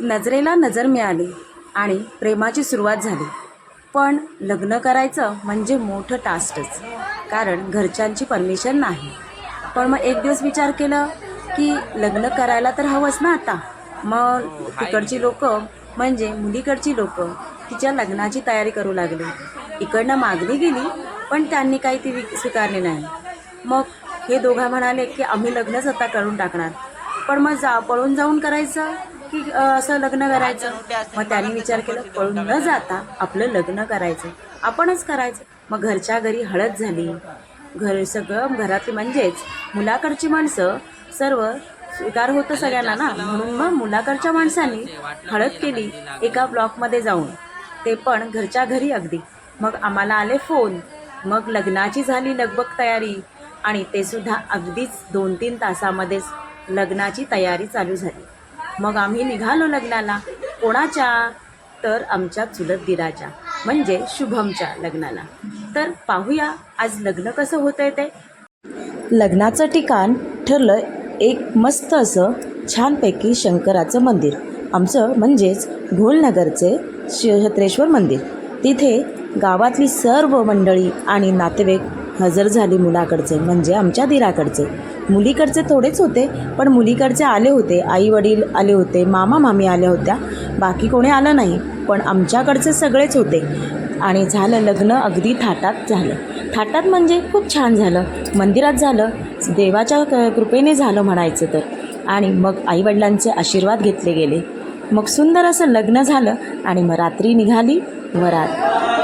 नजरेला नजर मिळाली आणि प्रेमाची सुरुवात झाली. पण लग्न करायचं म्हणजे मोठं टास्कच कारण घरच्यांची परमिशन नाही. पण मग एक दिवस विचार केलं की लग्न करायला तर हवंच ना आता. मग तिकडची लोक म्हणजे मुलीकडची लोक तिच्या लग्नाची तयारी करू लागली. इकडनं मागणी गेली पण त्यांनी काही ती स्वीकारली नाही. मग हे दोघं म्हणाले की आम्ही लग्नच आता करून टाकणार. पण मग जा पळून जाऊन करायचं. की असं लग्न करायचं? मग त्यांनी विचार केला पळून न जाता आपलं लग्न करायचं. आपणच करायचं. मग घरच्या घरी हळद झाली. घर सगळं घरातली म्हणजेच मुलाकडची माणसं सर्व स्वीकार होतं सगळ्यांना ना? म्हणून मग मुलाकडच्या माणसांनी हळद केली एका ब्लॉकमध्ये जाऊन. ते पण घरच्या घरी अगदी. मग आम्हाला आले फोन. मग लग्नाची झाली लगबग तयारी. आणि ते सुद्धा अगदीच दोन तीन तासामध्येच लग्नाची तयारी चालू झाली. मग आम्ही निघालो लग्नाला. कोणाच्या? तर आमच्या चुलत दिराच्या म्हणजे शुभमच्या लग्नाला. तर पाहूया आज लग्न कसं होतंय ते. लग्नाचं ठिकाण ठरलं एक मस्त असं छानपैकी शंकराचं मंदिर. आमचं म्हणजेच घोलनगरचे शिवछत्रेश्वर मंदिर. तिथे गावातली सर्व मंडळी आणि नातेवाईक हजर झाली मुलाकडचे म्हणजे आमच्या दिराकडचे. मुलीकडचे थोडेच होते पण मुलीकडचे आले होते. आई वडील आले होते मामा मामी आल्या होत्या. बाकी कोणी आलं नाही पण आमच्याकडचे सगळेच होते. आणि झालं लग्न अगदी थाटात झालं. थाटात म्हणजे खूप छान झालं. मंदिरात झालं देवाच्या क- कृपेने झालं म्हणायचं तर. आणि मग आईवडिलांचे आशीर्वाद घेतले गेले. मग सुंदर असं लग्न झालं आणि मग रात्री निघाली वरात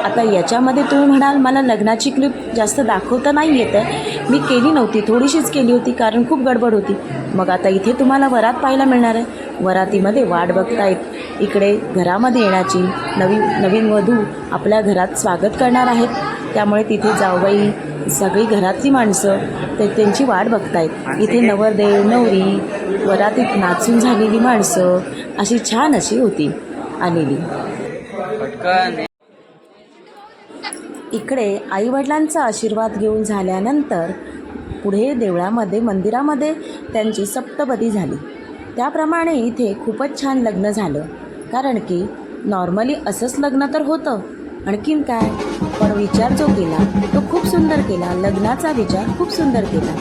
आता याच्यामध्ये तुम्ही म्हणाल मला लग्नाची क्लिप जास्त दाखवता नाही येत आहे. मी केली नव्हती थोडीशीच केली होती कारण खूप गडबड होती. मग आता इथे तुम्हाला वरात पाहायला मिळणार आहे. वरातीमध्ये वाट बघतायत. इकडे घरामध्ये येण्याची नवीन नवीन वधू आपल्या घरात स्वागत करणार आहेत. त्यामुळे तिथे जाऊबाई सगळी घरातली माणसं ते त्यांची वाट बघतायत. इथे नवरदेव नवरी वरातीत नाचून झालेली माणसं अशी छान अशी होती आलेली. इकडे आईवडिलांचा आशीर्वाद घेऊन झाल्यानंतर पुढे देवळामध्ये मंदिरामध्ये त्यांची सप्तपदी झाली. त्याप्रमाणे इथे खूपच छान लग्न झालं. कारण की नॉर्मली असंच लग्न तर होतं. आणखीन काय? पण विचार जो केला तो खूप सुंदर केला. लग्नाचा विचार खूप सुंदर केला.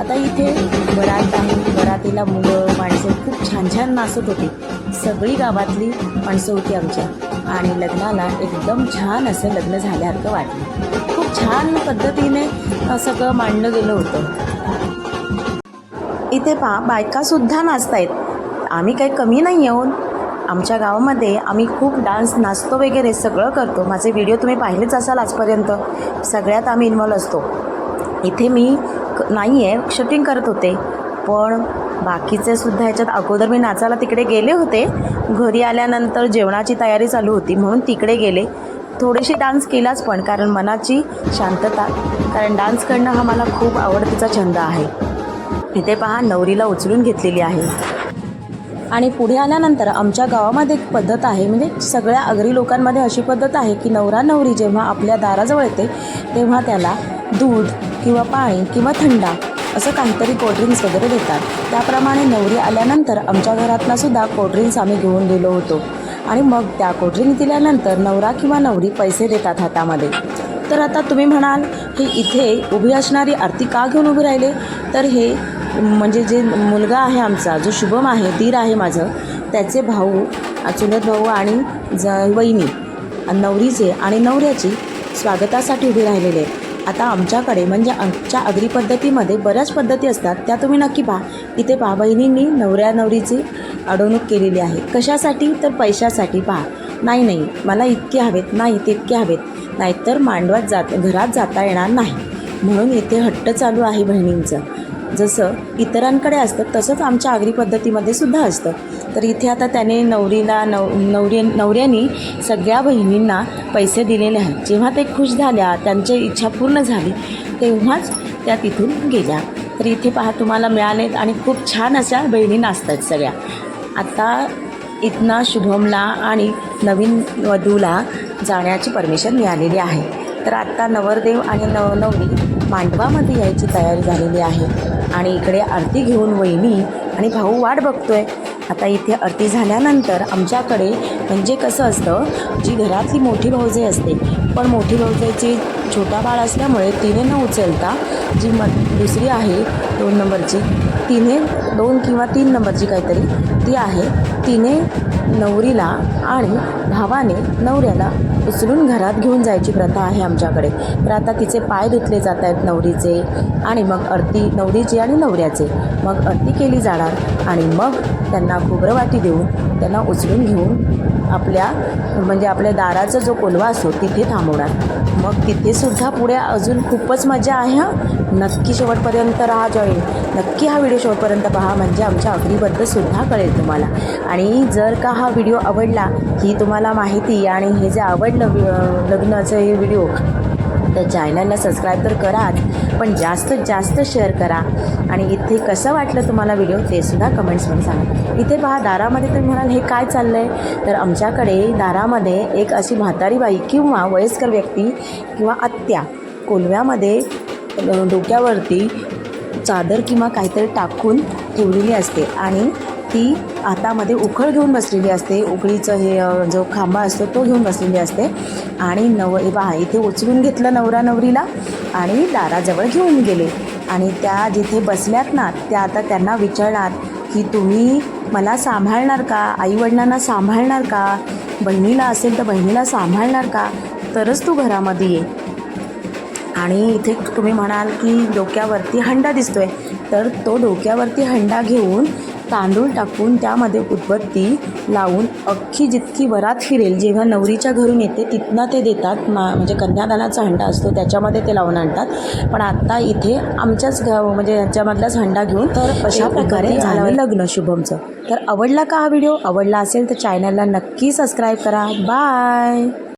आता इथे वरात आहे. वरातीला मुलं माणसं खूप छान छान नाचत होती. सगळी गावातली माणसं होती आमच्या. आणि लग्नाला एकदम छान असं लग्न झाल्यासारखं वाटलं. खूप छान पद्धतीने सगळं मांडलं गेलं होतं. इथे पहा बायकासुद्धा नाचतायत. आम्ही काही कमी नाही आहोत. आमच्या गावामध्ये आम्ही खूप डान्स नाचतो वगैरे सगळं करतो. माझे व्हिडिओ तुम्ही पाहिलेच असाल आजपर्यंत. सगळ्यात आम्ही इन्वॉल्व असतो. इथे मी क- नाही आहे शूटिंग करत होते. पण बाकीचे सुद्धा ह्याच्यात अगोदर मी नाचायला तिकडे गेले होते. घरी आल्यानंतर जेवणाची तयारी चालू होती म्हणून तिकडे गेले. थोडीशी डान्स केलाच पण कारण मनाची शांतता कारण डान्स करणं हा मला खूप आवडतीचा छंद आहे. इथे पहा नवरीला उचलून घेतलेली आहे. आणि पुढे आल्यानंतर आमच्या गावामध्ये एक पद्धत आहे म्हणजे सगळ्या अगरी लोकांमध्ये अशी पद्धत आहे की नवरा नवरी जेव्हा आपल्या दाराजवळ येते तेव्हा त्याला दूध किंवा पाणी किंवा थंडा असं काहीतरी कोल्ड्रिंक्स वगैरे देतात. त्याप्रमाणे नवरी आल्यानंतर आमच्या घरातला सुद्धा कोल्ड्रिंक्स आम्ही घेऊन गेलो होतो. आणि मग त्या कोल्ड्रिंक दिल्यानंतर नवरा किंवा नवरी पैसे देतात हातामध्ये. तर आता तुम्ही म्हणाल हे इथे उभी असणारी आरती का घेऊन उभी राहिले? तर हे म्हणजे जे मुलगा आहे आमचा जो शुभम आहे दीर आहे माझं त्याचे भाऊ चुलत भाऊ आणि ज वहिनी नवरीचे आणि नवऱ्याची स्वागतासाठी उभे राहिलेले आहेत. आता आमच्याकडे म्हणजे आमच्या अग्री पद्धतीमध्ये बऱ्याच पद्धती असतात. त्या तुम्ही नक्की पहा. इथे पहा बहिणींनी नवऱ्या नवरीची अडवणूक केलेली आहे. कशासाठी? तर पैशासाठी पहा. नाही नाही. मला इतके हवेत. नाही तितके हवेत. नाहीतर मांडवात जात घरात जाता येणार नाही. म्हणून इथे हट्ट चालू आहे बहिणींचं. जसं इतरांकडे असतं तसंच आमच्या आगरी पद्धतीमध्ये सुद्धा असतं. तर इथे आता त्याने नवरीला नव नवरी नवऱ्यानी सगळ्या बहिणींना पैसे दिलेले आहेत. जेव्हा ते खुश झाल्या त्यांची इच्छा पूर्ण झाली तेव्हाच त्या तिथून गेल्या. तर इथे पहा तुम्हाला मिळालेत आणि खूप छान अशा बहिणी नाचतात सगळ्या. आता इथनं शुभमला आणि नवीन वधूला जाण्याची परमिशन मिळालेली आहे. तर आत्ता नवरदेव आणि नव नवरी मांडवामध्ये यायची तयारी झालेली आहे. आणि इकडे आरती घेऊन वहिनी आणि भाऊ वाट बघतोय. आता इथे आरती झाल्यानंतर आमच्याकडे म्हणजे कसं असतं जी घरातली मोठी भाऊजी असते पण मोठी भाऊजाईची छोटा बाळ असल्यामुळे तिने न उचलता जी म दुसरी आहे दोन नंबरची तिने दोन किंवा तीन नंबरची काहीतरी ती आहे तिने नवरीला आणि भावाने नवऱ्याला उचलून घरात घेऊन जायची प्रथा आहे आमच्याकडे. तर आता तिचे पाय धुतले जात आहेत नवरीचे आणि मग आरती नवरीची आणि नवऱ्याचे. मग आरती केली जाणार आणि मग त्यांना खोबरं देऊन त्यांना उचलून घेऊन आपल्या म्हणजे आपल्या दाराचा जो कोलवा असतो तिथे थांबवणार. मग तिथेसुद्धा पुढे अजून खूपच मजा आहे हां. नक्की शेवटपर्यंत राहा जॉईन. नक्की हा व्हिडिओ शेवटपर्यंत पहा म्हणजे आमच्या अग्रीबद्दलसुद्धा कळेल तुम्हाला. आणि जर का हा व्हिडिओ आवडला ही तुम्हाला माहिती आणि हे जे आवडलं वि- लग्नाचं हे व्हिडिओ तर चॅनलला सबस्क्राईब तर कराच पण जास्तीत जास्त शेअर करा. आणि इथे कसं वाटलं तुम्हाला व्हिडिओ ते सुद्धा कमेंट्समध्ये सांगा. इथे पहा दारामध्ये तुम्ही म्हणाल हे काय चाललं आहे तर आमच्याकडे दारामध्ये एक अशी म्हातारी बाई किंवा वयस्कर व्यक्ती किंवा आत्या कोलव्यामध्ये डोक्यावरती चादर किंवा काहीतरी टाकून ठेवलेली असते. आणि ती हातामध्ये उखळ घेऊन बसलेली असते. उकळीचं हे जो खांबा असतो तो घेऊन बसलेली असते. आणि नव पहा इथे उचलून घेतलं नवरा नवरीला आणि दाराजवळ घेऊन गेले. आणि त्या जिथे बसल्यात ना त्या आता त्यांना विचारणार की तुम्ही मला सांभाळणार का? आईवडिलांना सांभाळणार का? बहिणीला असेल तर बहिणीला सांभाळणार का? तरच तू घरामध्ये ये. आणि इथे तुम्ही म्हणाल की डोक्यावरती हंडा दिसतोय. तर तो डोक्यावरती हंडा घेऊन तांदूळ टाकून त्यामध्ये उदबत्ती लावून अख्खी जितकी वरात फिरेल जेव्हा नवरीच्या घरून येते तिथनं ते देतात. मा म्हणजे कन्यादानाचा हंडा असतो त्याच्यामध्ये ते लावून आणतात. पण आत्ता इथे आमच्याच गाव म्हणजे ह्याच्यामधलाच हंडा घेऊन तर अशा प्रकारे झालं लग्न शुभमचं. तर आवडला का हा व्हिडिओ? आवडला असेल तर चॅनलला नक्की सबस्क्राईब करा. बाय